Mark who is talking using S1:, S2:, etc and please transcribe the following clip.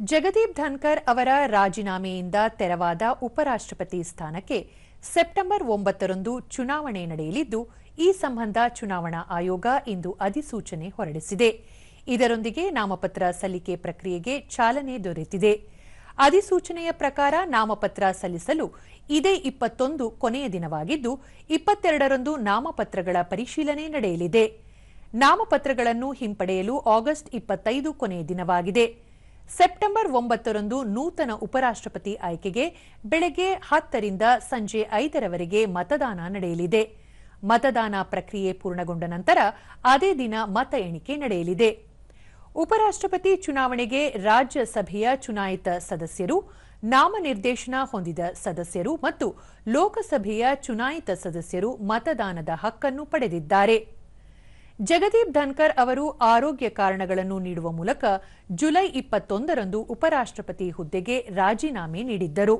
S1: ಜಗದೀಪ್ ಧನ್ಕರ್ ಅವರ ರಾಜೀನಾಮೆಯಿಂದ ತೆರವಾದ ಉಪರಾಷ್ಟ್ರಪತಿ ಸ್ಥಾನಕ್ಕೆ ಸೆಪ್ಟೆಂಬರ್ ಒಂಬತ್ತರಂದು ಚುನಾವಣೆ ನಡೆಯಲಿದ್ದು, ಈ ಸಂಬಂಧ ಚುನಾವಣಾ ಆಯೋಗ ಇಂದು ಅಧಿಸೂಚನೆ ಹೊರಡಿಸಿದೆ. ಇದರೊಂದಿಗೆ ನಾಮಪತ್ರ ಸಲ್ಲಿಕೆ ಪ್ರಕ್ರಿಯೆಗೆ ಚಾಲನೆ ದೊರೆತಿದೆ. ಅಧಿಸೂಚನೆಯ ಪ್ರಕಾರ ನಾಮಪತ್ರ ಸಲ್ಲಿಸಲು ಇದೇ ಇಪ್ಪತ್ತೊಂದು ಕೊನೆಯ ದಿನವಾಗಿದ್ದು, ಇಪ್ಪತ್ತೆರಡರಂದು ನಾಮಪತ್ರಗಳ ಪರಿಶೀಲನೆ ನಡೆಯಲಿದೆ. ನಾಮಪತ್ರಗಳನ್ನು ಹಿಂಪಡೆಯಲು ಆಗಸ್ಟ್ ಇಪ್ಪತ್ತೈದು ಕೊನೆಯ ದಿನವಾಗಿದೆ. ಸೆಪ್ಟೆಂಬರ್ ಒಂಬತ್ತರಂದು ನೂತನ ಉಪರಾಷ್ಟ್ರಪತಿ ಆಯ್ಕೆಗೆ ಬೆಳಗ್ಗೆ ಹತ್ತರಿಂದ ಸಂಜೆ ಐದರವರೆಗೆ ಮತದಾನ ನಡೆಯಲಿದೆ. ಮತದಾನ ಪ್ರಕ್ರಿಯೆ ಪೂರ್ಣಗೊಂಡ ನಂತರ ಅದೇ ದಿನ ಮತ ಎಣಿಕೆ ನಡೆಯಲಿದೆ. ಉಪರಾಷ್ಟ್ರಪತಿ ಚುನಾವಣೆಗೆ ರಾಜ್ಯಸಭೆಯ ಚುನಾಯಿತ ಸದಸ್ಯರು, ನಾಮನಿರ್ದೇಶನ ಹೊಂದಿದ ಸದಸ್ಯರು ಮತ್ತು ಲೋಕಸಭೆಯ ಚುನಾಯಿತ ಸದಸ್ಯರು ಮತದಾನದ ಹಕ್ಕನ್ನು ಪಡೆದಿದ್ದಾರೆ. ಜಗದೀಪ್ ಧನ್ಕರ್ ಅವರು ಆರೋಗ್ಯ ಕಾರಣಗಳನ್ನು ನೀಡುವ ಮೂಲಕ ಜುಲೈ ಇಪ್ಪತ್ತೊಂದರಂದು ಉಪರಾಷ್ಟ್ರಪತಿ ಹುದ್ದೆಗೆ ರಾಜೀನಾಮೆ ನೀಡಿದ್ದರು.